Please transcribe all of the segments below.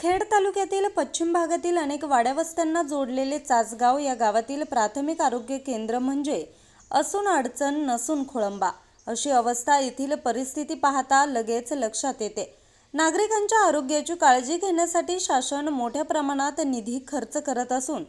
खेड तालुक्यातील पश्चिम भागातील अनेक वाड्यावस्त्यांना जोडलेले चासगाव या गावातील प्राथमिक आरोग्य केंद्र म्हणजे असून अडचण नसून खोळंबा. अशी अवस्था येथील परिस्थिती पाहता लगेच लक्षात येते. नागरिकांच्या आरोग्याची काळजी घेण्यासाठी शासन मोठ्या प्रमाणात निधी खर्च करत असून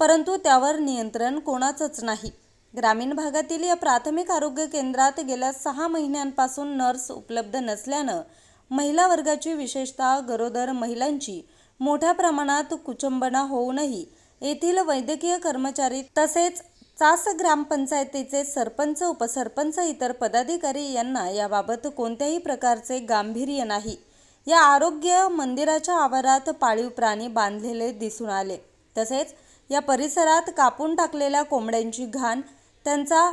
परंतु त्यावर नियंत्रण कोणाचंच नाही. ग्रामीण भागातील या प्राथमिक आरोग्य केंद्रात गेल्या सहा महिन्यांपासून नर्स उपलब्ध नसल्यानं महिला वर्गाची विशेषतः गरोदर महिलांची मोठ्या प्रमाणात कुचंबना होऊनही येथील वैद्यकीय कर्मचारी तसेच चास ग्रामपंचायतीचे सरपंच उपसरपंच इतर पदाधिकारी यांना याबाबत कोणत्याही प्रकारचे गांभीर्य नाही. या आरोग्य मंदिराच्या आवारात पाळीव प्राणी बांधलेले दिसून आले. तसेच या परिसरात कापून टाकलेल्या कोंबड्यांची घाण त्यांचा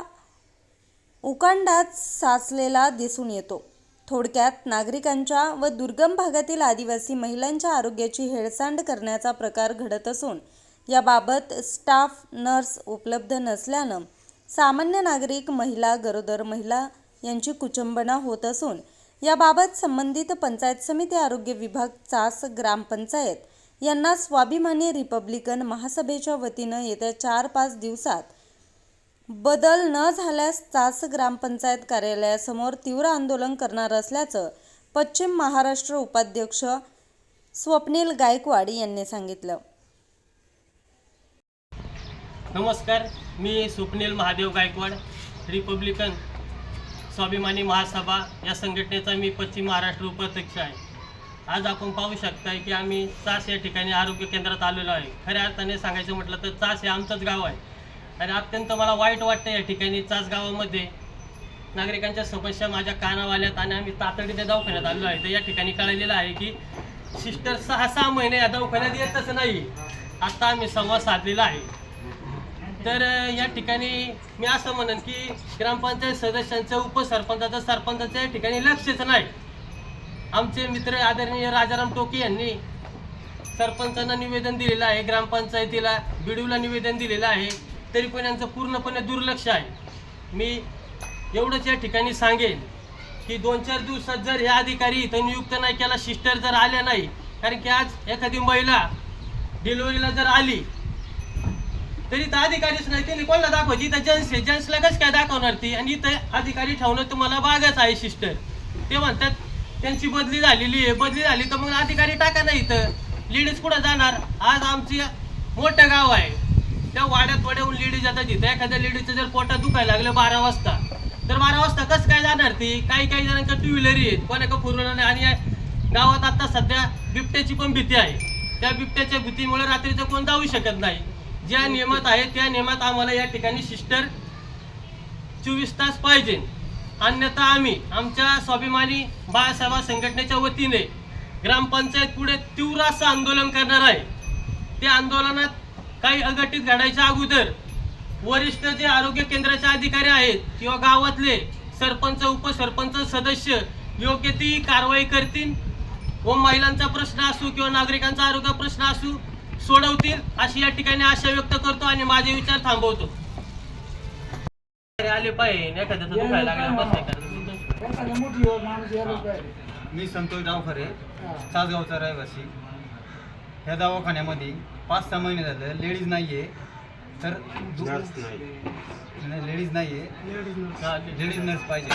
उकांडात साचलेला दिसून येतो. थोडक्यात नागरिकांच्या व दुर्गम भागातील आदिवासी महिलांच्या आरोग्याची हेळसांड करण्याचा प्रकार घडत असून याबाबत स्टाफ नर्स उपलब्ध नसल्यानं सामान्य नागरिक महिला गरोदर महिला यांची कुचंबना होत असून याबाबत संबंधित पंचायत समिती आरोग्य विभाग चास ग्रामपंचायत यांना स्वाभिमानी रिपब्लिकन महासभेच्या वतीनं येत्या चार पाच दिवसात बदल न झाल्यास चास ग्रामपंचायत कार्यालयासमोर तीव्र आंदोलन करणार असल्याचं पश्चिम महाराष्ट्र उपाध्यक्ष स्वप्नील गायकवाड यांनी सांगितलं. नमस्कार मी स्वप्नील महादेव गायकवाड रिपब्लिकन स्वाभिमानी महासभा या संघटनेचा मी पश्चिम महाराष्ट्र उपाध्यक्ष आहे. आज आपण पाहू शकताय की आम्ही चास या ठिकाणी आरोग्य केंद्रात आलेलो आहे. खऱ्या अर्थाने सांगायचं म्हटलं तर चास हे आमचंच गाव आहे. आणि अत्यंत मला वाईट वाटतं या ठिकाणी चास गावामध्ये नागरिकांच्या समस्या माझ्या कानावाल्यात आणि आम्ही तातडीने दवाखान्यात आलेलो आहे. तर या ठिकाणी कळलेलं आहे की सिस्टर सहा सहा महिने या दवाखान्यात येतच नाही. आता आम्ही संवाद साधलेला आहे. तर या ठिकाणी मी असं म्हणेन की ग्रामपंचायत सदस्यांचं उपसरपंचाचं सरपंचाचं या ठिकाणी लक्षच नाही. आमचे मित्र आदरणीय राजाराम टोके यांनी सरपंचांना निवेदन दिलेलं आहे ग्रामपंचायतीला बिडूला निवेदन दिलेलं आहे. तरी पण यांचं पूर्णपणे दुर्लक्ष आहे. मी एवढंच या ठिकाणी सांगेन की दोन चार दिवसात जर हे अधिकारी इथं नियुक्त नाही केला सिस्टर जर आल्या नाही कारण की आज एखादी महिला डिलिव्हरीला जर आली तरी तर अधिकारीच नाही त्यांनी कोणाला दाखवायची? इथं जेंट्स आहे. जेंट्सला कसं काय दाखवणार ती? आणि इथं अधिकारी ठेवणं तुम्हाला बागच आहे सिस्टर ते म्हणतात त्यांची बदली झालेली आहे. बदली झाली तर मग अधिकारी टाका नाही इथं. लेडीज कुठं जाणार? आज आमची मोठं गाव आहे. त्या वाड्यात वाड्याहून लेडीज जातात इथं. एखाद्या लेडीजचं जर पोटात दुखायला लागलं बारा वाजता तर बारा वाजता कसं काय जाणार ती? काही काही जणांच्या टू व्हीलर आहेत. कोणाका फोर व्हीलर आणि गावात आता सध्या बिबट्याची पण भीती आहे. त्या बिबट्याच्या भीतीमुळे रात्रीचं कोण जाऊ शकत नाही. ज्या नियमात आहे त्या नियमात आम्हाला या ठिकाणी सिस्टर चोवीस तास पाहिजे. अन्यथा आम्ही आमच्या स्वाभिमानी बाळासाहेब संघटनेच्या वतीने ग्रामपंचायत पुढे तीव्र असं आंदोलन करणार आहे. त्या आंदोलनात काही अघटित घडायच्या अगोदर वरिष्ठ जे आरोग्य केंद्राचे अधिकारी आहेत किंवा गावातले सरपंच उपसरपंच सदस्य योग्य ती कारवाई करतील व महिलांचा प्रश्न असू किंवा नागरिकांचा आरोग्य प्रश्न असू सोडवतील अशी या ठिकाणी आशा व्यक्त करतो आणि माझे विचार थांबवतो. आले पाहिजे एखाद्याचं दुखायला लागलं. मी संतोष डावखरे तासगावचा रहिवासी. ह्या दवाखान्यामध्ये पाच सहा महिने झालं लेडीज नाही. आहे तर नाही लेडीज नाही आहे लेडीज नर्स पाहिजे.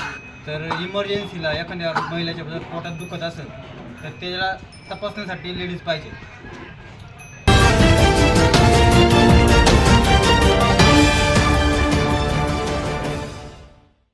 तर इमर्जन्सीला एखाद्या महिलेच्या जर पोटात दुखत असेल तर त्याला तपासण्यासाठी लेडीज पाहिजे.